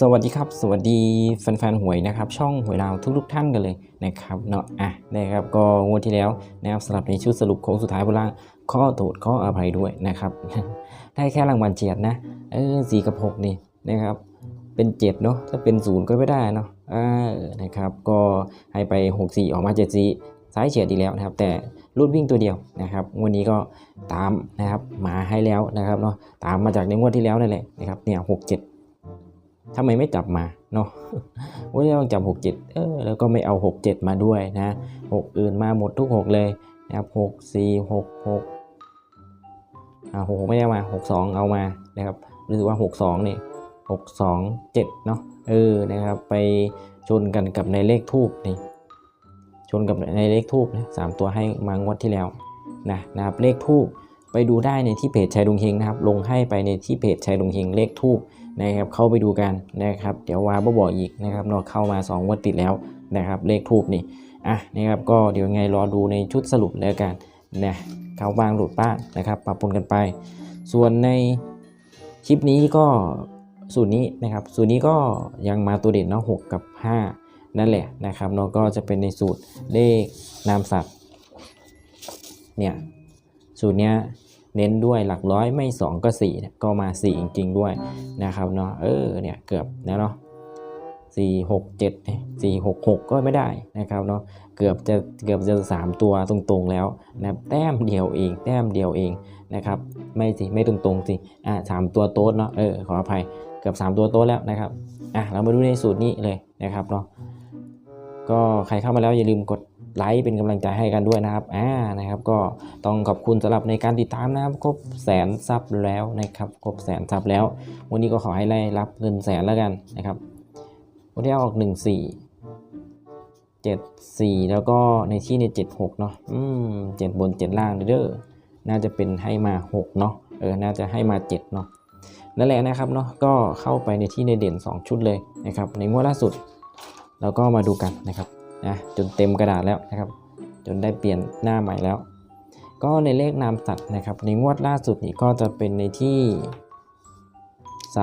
สวัสดีครับ สวัสดีแฟนๆหวยนะครับ ช่องหวยลาวทุกๆท่านกันเลยนะครับเนาะอะนะครับก็งวดที่แล้วนะครับสำหรับในชุดสรุปโค้งสุดท้ายบนล่างข้อโทษข้ออภัยด้วยนะครับ ได้แค่รางวัลเจียดนะเออสี่กับหกนี่นะครับเป็นเจ็ดเนาะถ้าเป็นศูนย์ก็ไม่ได้เนาะอ่านะครับ ก็ให้ไปหกสี่ออกมาเจ็ดสี่ ซ้ายเฉียดอีกแล้วนะครับ แต่รุ่นวิ่งตัวเดียวนะครับวันนี้ก็ตามนะครับมาให้แล้วนะครับเนาะตามมาจากในงวดที่แล้วนั่นแหละนะครับเนี่ยหกเจ็ดทำไมไม่จับมาเนาะว่าจะต้องจับหกเจ็ดเออแล้วก็ไม่เอาหกเจ็ดมาด้วยนะหกอื่นมาหมดทุกหกเลยนะครับหกสี่หกหกอ่าหกไม่ได้มาหกสองเอามานะครับหรือว่าหกสองนี่หกสองเจ็ดเนาะเออนะครับไปชนกันกับในเลขทูบนี่ ชนกับในเลขทูบนะสามตัวให้มางวดที่แล้วนะนะครับเลขทูบไปดูได้ในที่เพจชัยดงเฮงนะครับลงให้ไปในที่เพจชัยดงเฮงเลขทูบนะครับเข้าไปดูกันนะครับเดี๋ยววาบบอกอีกนะครับเนาเข้ามา2งวันติดแล้วนะครับเลขทูบนี่อะนะครับก็เดี๋ยวไงรอดูในชุดสรุปแล้วกันนะเขาบ้างหลุดบ้างนะครับปรับปนกันไป ส่วนในคลิปนี้ก็สูตรนี้นะครับสูตรนี้ก็ยังมาตัวเด่นเนาะหกกับ 5 นั่นแหละนะครับเนาะก็จะเป็นในสูตรเลขนามสัตว์เนี่ยสูตรเนี้ยเน้นด้วยหลักร้อยไม่ 2 ก็สี่ก็มา 4 จริง ๆ ด้วยนะครับเนาะเออเนี่ยเกือบแล้วเนาะ4 6 7 4 6 6ก็ไม่ได้นะครับเนาะเกือบจะเกือบจะ3ตัวตรงๆแล้วนะแต้มเดียวเองแต้มเดียวเองนะครับไม่สิไม่ตรงๆสิอ่าสามตัวโต๊ดเนาะเออขออภัยเกือบ 3 ตัวโต๊ดแล้วนะครับอะเรามาดูในสูตรนี้เลยนะครับเนาะ ก็ใครเข้ามาแล้วอย่าลืมกดไลค์เป็นกำลังใจให้กันด้วยนะครับอ่านะครับ ก็ต้องขอบคุณสำหรับในการติดตามนะครับครบแสนซับแล้วนะครับครบแสนซับแล้ว วันนี้ก็ขอให้ได้รับเงินแสนแล้วกันนะครับวันที่เอาออก1 4 7 4แล้วก็ในที่ใน7 6เนาะอืมเจ็ดบน7ล่างเด้อน่าจะเป็นให้มา6เนาะเออน่าจะให้มา7เนาะนั่นแหละนะครับเนาะก็เข้าไปในที่ในเด่น 2 ชุดเลยนะครับในงวดล่าสุด แล้วก็มาดูกันนะครับนะจนเต็มกระดาษแล้วนะครับ จนได้เปลี่ยนหน้าใหม่แล้ว ก็ในเลขนามสัตว์นะครับ ในงวดล่าสุดนี้ก็จะเป็นในที่ 3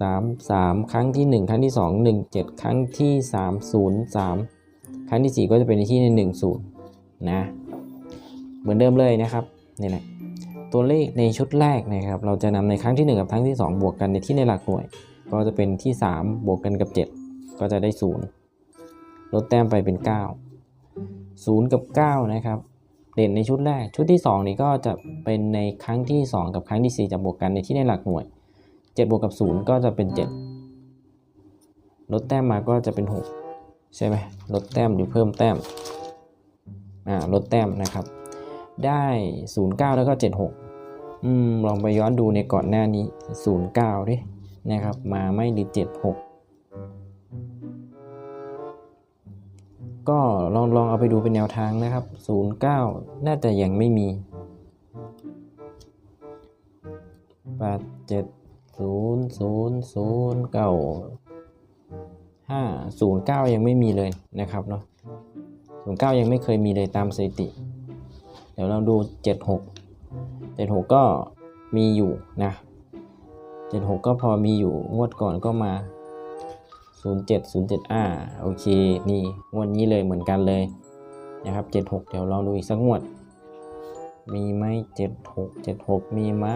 3 3 ครั้งที่ 1 ครั้งที่ 2 1 7 ครั้งที่ 3 0 3 ครั้งที่ 4 ก็จะเป็นในที่ใน 1 0 นะ เหมือนเดิมเลยนะครับนี่แหละตัวเลขในชุดแรกนะครับ เราจะนำในครั้งที่ 1 กับครั้งที่ 2 บวกกันในที่ในหลักหน่วย ก็จะเป็นที่ 3 บวกกันกับ 7 ก็จะได้ 0 ลดแต้มไปเป็น 9 0 กับ 9 นะครับ เด่นในชุดแรก ชุดที่ 2 นี่ก็จะเป็นในครั้งที่ 2 กับครั้งที่ 4 จะบวกกันในที่ในหลักหน่วย 7 บวกกับ 0 ก็จะเป็น 7 ลดแต้มมาก็จะเป็น 6 ใช่ไหมลดแต้มหรือเพิ่มแต้มอ่าลดแต้มนะครับ ได้ 09 แล้วก็ 76อืมลองไปย้อนดูในก่อนหน้านี้ 09ดิ นะครับ มาไม่หรือ76ก็ลองลองเอาไปดูเป็นแนวทางนะครับ 09 น่าจะยังไม่มี8 7 0 0 0 9 5 0 9ยังไม่มีเลยนะครับเนาะ09ยังไม่เคยมีเลยตามสถิติ เดี๋ยวเราดู76 76ก็มีอยู่นะ 76 ก็พอมีอยู่งวดก่อนก็มา 07 07อ่าโอเค นี่งวดนี้เลยเหมือนกันเลยนะครับ 76 เดี๋ยวลองดูอีกสักงวด มีไหม76 76 มีไหม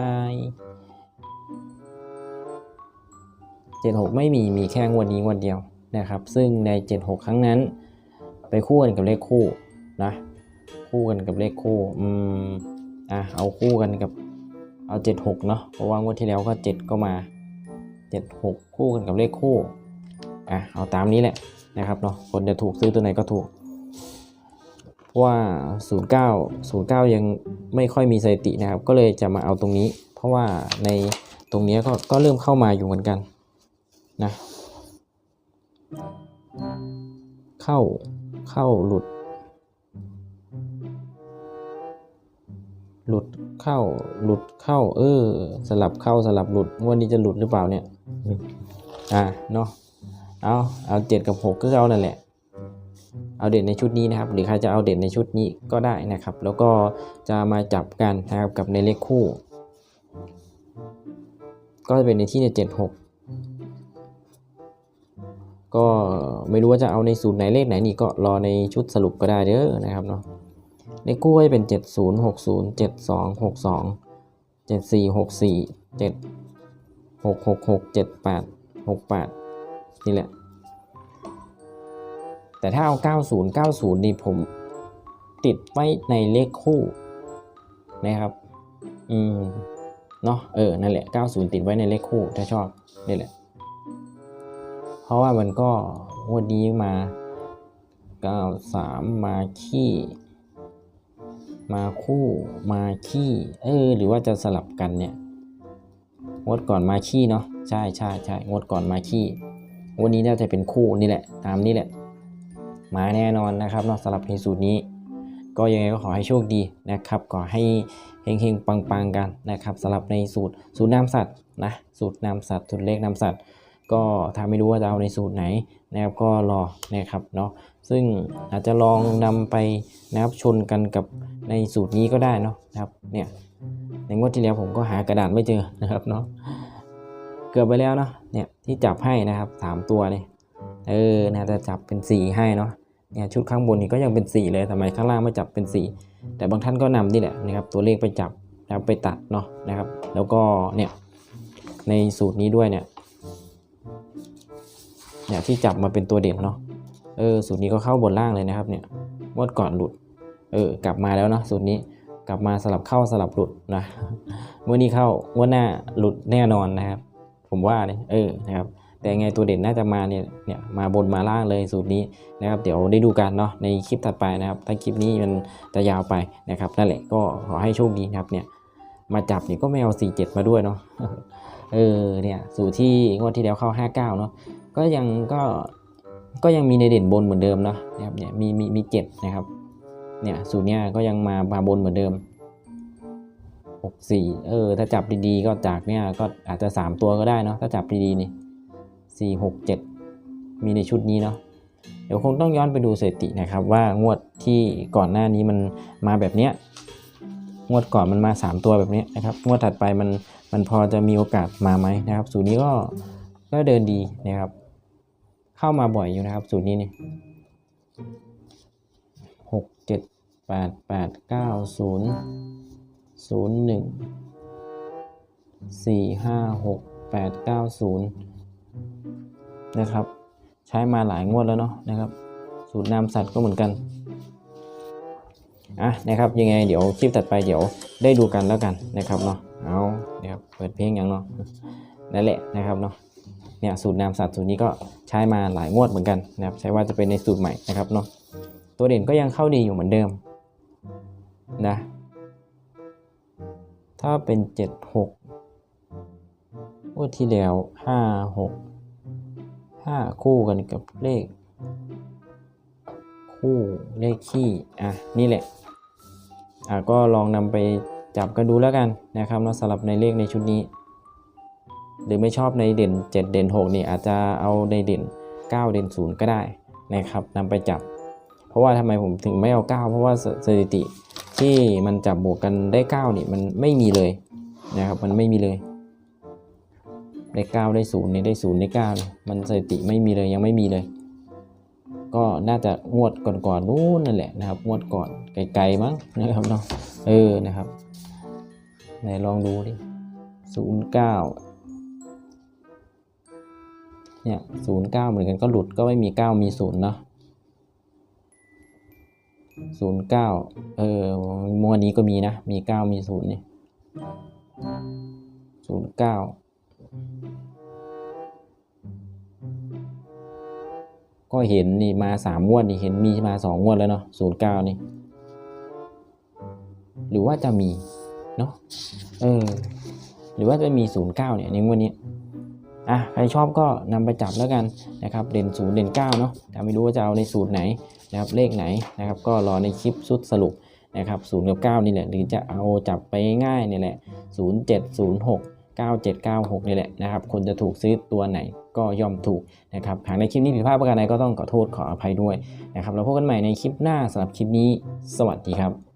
76 ไม่มีมีแค่งวดนี้งวดเดียวนะครับ ซึ่งใน 76 ครั้งนั้น ไปคู่กันกับเลขคู่นะ คู่กันกับเลขคู่อืมอะเอาคู่กันกับ เอา 76 เนาะเพราะว่างวดที่แล้วก็ 7 ก็มา 76 คู่กันกับเลขคู่อะเอาตามนี้แหละนะครับเนาะคนจะถูกซื้อตัวไหนก็ถูกเพราะว่า 09 09 ยังไม่ค่อยมีสถิตินะครับ ก็เลยจะมาเอาตรงนี้ เพราะว่าในตรงนี้ก็ก็เริ่มเข้ามาอยู่เหมือนกันนะเข้าเข้าหลุด หลุดเข้า หลุดเข้า เออ สลับเข้าสลับหลุดงวันนี้จะหลุดหรือเปล่าเนี่ย อ่าเนาะเอาเอาเจ็ดกับหกก็เอานั่นแหละ เอาเด่นในชุดนี้นะครับ หรือใครจะเอาเด่นในชุดนี้ก็ได้นะครับ แล้วก็จะมาจับกันนะครับกับในเลขคู่ ก็จะเป็นในที่ในเจ็ดหกก็ไม่รู้ว่าจะเอาในสูตรไหนเลขไหนนี่ก็รอในชุดสรุปก็ได้เด้อนะครับเนาะ เป็นเจ็ดศูนย์หกศูนย์เจ็ดสองหกสองเจ็ดสี่หกสี่เจ็ดหกหกหกเจ็ดแปดหกแปดนี่แหละ แต่ถ้าเอา 90 90 นี่ผมติดไว้ในเลขคู่นะครับ อืม เนาะเออ นั่นแหละ 90 ติดไว้ในเลขคู่ ถ้าชอบ นี่แหละ เพราะว่ามันก็วันนี้มา 93 มาขี้ มาคู่มาขี้เออหรือว่าจะสลับกันเนี่ยงดก่อนมาขี้เนาะใช่ใช่ใช่งดก่อนมาขี้วันนี้น่าจะเป็นคู่นี่แหละ ตามนี่แหละ มาแน่นอนนะครับเนาะสำหรับในสูตรนี้ ก็ยังไงก็ขอให้โชคดีนะครับขอให้เฮงๆปังๆกันนะครับสำหรับในสูตรสูตรน้ำสัตว์นะสูตรน้ำสัตว์สูตรเลขน้ำสัตว์ก็ถ้าไม่รู้ว่าจะเอาในสูตรไหนนะครับก็รอนะครับเนาะซึ่งอาจจะลองนำไปนะครับชนกันกับ ในสูตรนี้ก็ได้เนาะนะครับเนี่ยในงวดที่แล้วผมก็หากระดาษไม่เจอนะครับเนาะเกือบไปแล้วเนาะเนี่ยที่จับให้นะครับสามตัวเนี่ยเออนะจะจับเป็นสีให้เนาะเนี่ยชุดข้างบนนี่ก็ยังเป็นสีเลยทำไมข้างล่างไม่จับเป็นสีแต่บางท่านก็นำนี่แหละนะครับตัวเลขไปจับนะครับไปตัดเนาะนะครับ แล้วก็เนี่ยในสูตรนี้ด้วยเนี่ยเนี่ยที่จับมาเป็นตัวเด่นเนาะเออสูตรนี้ก็เข้าบนล่างเลยนะครับเนี่ยงวดก่อนหลุด เออกลับมาแล้วเนาะสูตรนี้กลับมาสลับเข้าสลับหลุดนะเมื่อนี้เข้างวดหน้าหลุดแน่นอนนะครับ ผมว่าเนี่ยเออนะครับแต่ไงตัวเด่นน่าจะมาเนี่ยเนี่ยมาบนมาล่างเลยสูตรนี้นะครับ เดี๋ยวได้ดูกันเนาะในคลิปถัดไปนะครับ ถ้าคลิปนี้มันจะยาวไปนะครับนั่นแหละก็ขอให้โชคดีครับเนี่ยมาจับเนี่ยก็ไม่เอา47 มาด้วยเนาะเออเนี่ยสูตรที่งวดที่แล้วเข้า 59เนาะก็ยังก็ก็ยังมีในเด่นบนเหมือนเดิมเนาะนะครับเนี่ยมีมีมีเจ็ดนะครับ เนี่ยสูตรเนี้ยก็ยังมามาบนเหมือนเดิม 64 เออ ถ้าจับดีๆ ก็จากเนี่ยก็อาจจะ 3 ตัวก็ได้เนาะถ้าจับดีๆนี่สี่หกเจ็ดมีในชุดนี้เนาะเดี๋ยวคงต้องย้อนไปดูสถิตินะครับ ว่างวดที่ก่อนหน้านี้มันมาแบบเนี้ยงวดก่อนมันมา 3 ตัวแบบเนี้ยนะครับงวดถัดไปมันมันพอจะมีโอกาสมาไหมนะครับ สูตรนี้ก็ก็เดินดีนะครับ เข้ามาบ่อยอยู่นะครับ สูตรนี้นี่ หกเจ็ดแปดแปดเก้าศูนย์ศูนย์หนึ่งสี่ห้าหกแปดเก้าศูนย์นะครับ ใช้มาหลายงวดแล้วเนาะนะครับ สูตรน้ำสัตว์ก็เหมือนกันอะนะครับยังไงเดี๋ยวคลิปถัดไปเดี๋ยวได้ดูกันแล้วกันนะครับเนาะเอานะครับเปิดเพลงอย่างเนาะนั่นแหละนะครับเนาะเนี่ยสูตรน้ำสัตว์สูตรนี้ก็ใช้มาหลายงวดเหมือนกันนะครับใช้ว่าจะเป็นในสูตรใหม่นะครับเนาะ ตัวเด่นก็ยังเข้าดีอยู่เหมือนเดิมนะ ถ้าเป็นเจ็ดหกวดที่แล้วห้าหกห้าคู่กันกับเลข คู่เลขขี้อะ นี่แหละ อะ ก็ลองนำไปจับกันดูแล้วกันนะครับเนาสำหรับในเลขในชุดนี้ หรือไม่ชอบในเด่น 7 เด่น 6 นี่อาจจะเอาในเด่น 9 เด่น 0 ก็ได้นะครับนำไปจับ ราะว่าทำไมผมถึงไม่เอา 9 เพราะว่าสถิติที่มันจับบวกกันได้ 9 นี่มันไม่มีเลยนะครับมันไม่มีเลย ได้เก้าได้ศูนย์เนี่ยได้ศูนย์ได้เก้าเนี่ยมันสถิติไม่มีเลยยังไม่มีเลย ก็น่าจะงวดก่อนๆนู้นนั่นแหละนะครับงวดก่อนไกลๆมั้งนะครับเนาะเออนะครับไหนลองดูดิศูนย์เก้าเนี่ยศูนย์เก้าเหมือนกันก็หลุดก็ไม่มีเก้ามีศูนย์เนาะ ศูนย์เก้าเออมวดนี้ก็มีนะ มีเก้ามีศูนย์นี่ศูนย์เก้าก็เห็นนี่มาสามงวดนี่เห็นมีมาสองงวดแล้วเนาะศูนย์เก้านี่ หรือว่าจะมี เนาะเออ หรือว่าจะมีศูนย์เก้าเนี่ยในงวดนี้อะใครชอบก็นำไปจับแล้วกันนะครับเด่นศูนย์เด่นเก้าเนาะแต่ไม่รู้ว่าจะเอาในสูตรไหน นะครับเลขไหนนะครับก็รอในคลิปชุดสรุปนะครับศูนย์กับเก้านี่แหละหรือจะเอาจับไปง่ายนี่แหละศูนย์เจ็ดศูนย์หก9796นี่แหละนะครับคนจะถูกซื้อตัวไหนก็ย่อมถูกนะครับหากในคลิปนี้ผิดพลาดประการใดก็ต้องขอโทษขออภัยด้วยนะครับเราพบกันใหม่ในคลิปหน้าสำหรับคลิปนี้ สวัสดีครับ